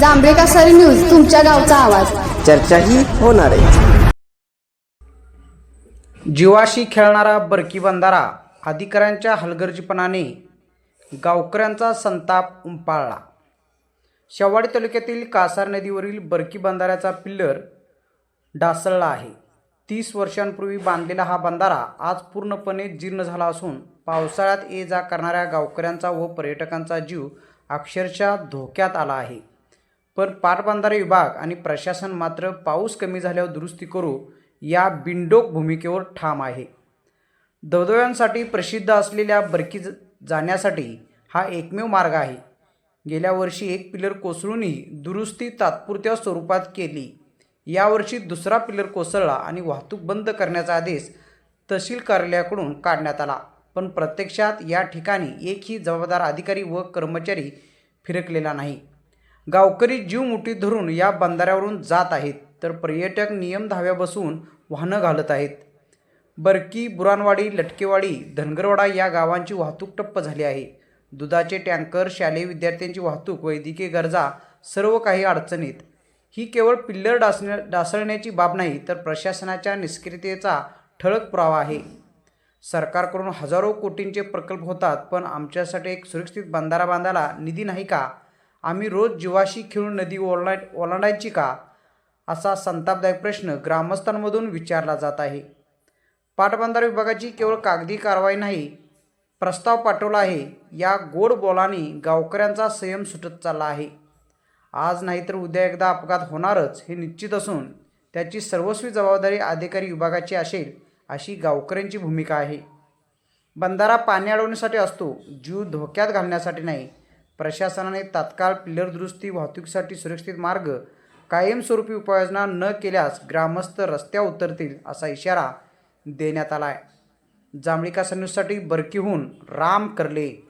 जांभळे कासारी news तुमच्या गावचा आवाज. चर्चाही होणार आहे. जीवाशी खेळणारा बरकी बंधारा अधिकाऱ्यांच्या हलगर्जीपणाने गावकऱ्यांचा संताप उंपाळला. शेवाडी तालुक्यातील कासार नदीवरील बरकी बंधाऱ्याचा पिल्लर ढासळला आहे. तीस वर्षांपूर्वी बांधलेला हा बंधारा आज पूर्णपणे जीर्ण झाला असून पावसाळ्यात ये जा करणाऱ्या गावकऱ्यांचा व पर्यटकांचा जीव अक्षरशः धोक्यात आला आहे. पण पाटबंधारे विभाग आणि प्रशासन मात्र पाऊस कमी झाल्यावर दुरुस्ती करू या बिंडोक भूमिकेवर ठाम आहे. धबधब्यांसाठी प्रसिद्ध असलेल्या बरकी जाण्यासाठी हा एकमेव मार्ग आहे. गेल्या वर्षी एक पिलर कोसळूनही दुरुस्ती तात्पुरत्या स्वरूपात केली. यावर्षी दुसरा पिलर कोसळला आणि वाहतूक बंद करण्याचा आदेश तहसील कार्यालयाकडून काढण्यात आला. पण प्रत्यक्षात या ठिकाणी एकही जबाबदार अधिकारी व कर्मचारी फिरकलेला नाही. गावकरी जीव मुठीत धरून या बंधाऱ्यावरून जात आहेत तर पर्यटक नियम धाव्या बसून वाहनं घालत आहेत. बरकी बुरानवाडी लटकेवाडी धनगरवाडा या गावांची वाहतूक ठप्प झाली आहे. दुधाचे टँकर शालेय विद्यार्थ्यांची वाहतूक वैद्यकीय गरजा सर्व काही अडचणीत. ही केवळ पिल्लर डासण्या डासळण्याची बाब नाही तर प्रशासनाच्या निष्क्रियतेचा ठळक पुरावा आहे. सरकारकडून हजारो कोटींचे प्रकल्प होतात पण आमच्यासाठी एक सुरक्षित बंधारा बांधायला निधी नाही का? आम्ही रोज जीवाशी खेळून नदी ओलांड ओलांडायची का? असा संतापदायक प्रश्न ग्रामस्थांमधून विचारला जात आहे. पाटबंधारे विभागाची केवळ कागदी कारवाई नाही प्रस्ताव पाठवला आहे. या गोड बोलाने गावकऱ्यांचा संयम सुटत चालला आहे. आज नाहीतर उद्या एकदा अपघात होणारच हे निश्चित असून त्याची सर्वस्वी जबाबदारी अधिकारी विभागाची असेल अशी गावकऱ्यांची भूमिका आहे. बंधारा पाणी अडवण्यासाठी असतो जीव धोक्यात घालण्यासाठी नाही. प्रशासनाने तात्काळ पिल्लर दुरुस्ती वाहतुकीसाठी सुरक्षित मार्ग कायमस्वरूपी उपाययोजना न केल्यास ग्रामस्थ रस्त्यावर उतरतील असा इशारा देण्यात आला आहे जांभळी न्यूजसाठी बरकीहून राम करले.